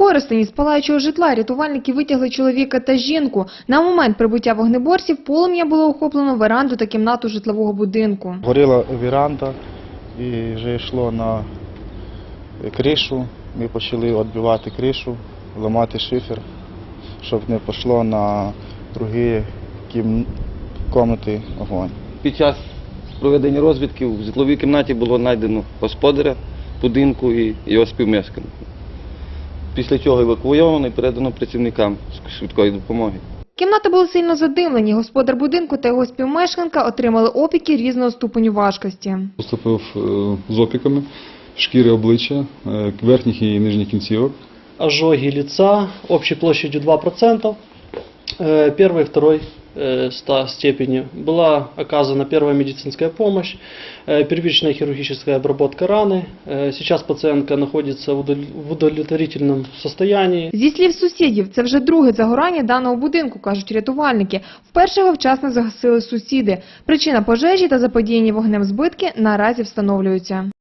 Користані з палаючого житла рятувальники витягли чоловіка та жінку. На момент прибуття вогнеборців полум'я було охоплено веранду та кімнату житлового будинку. Горіла віранда і вже йшло на кришу. Ми почали відбивати кришу, ламати шифер, щоб не пішло на другі кім... кімнати огонь. Під час проведення розвідки в житловій кімнаті було знайдено господаря будинку і його співмешканця. Після цього евакуйовано і передано працівникам швидкої допомоги. Кімнати були сильно задимлені. Господар будинку та його співмешканка отримали опіки різного ступеню важкості. Поступив е, з опіками шкіри обличчя, е, верхніх і нижніх кінцівок. ожоги лица общей площадью 2%, Перший, первой и второй э, ста степени. Была оказана первая медицинская помощь, э, первичная хирургическая обработка раны. Э, Сейчас пациентка находится в удовл- в удовлетворительном состоянии. Зі слів сусідів, це вже друге загорання даного будинку, кажуть рятувальники. Вперше його вчасно загасили сусіди. Причина пожежі та заподіяні вогнем збитки наразі встановлюються.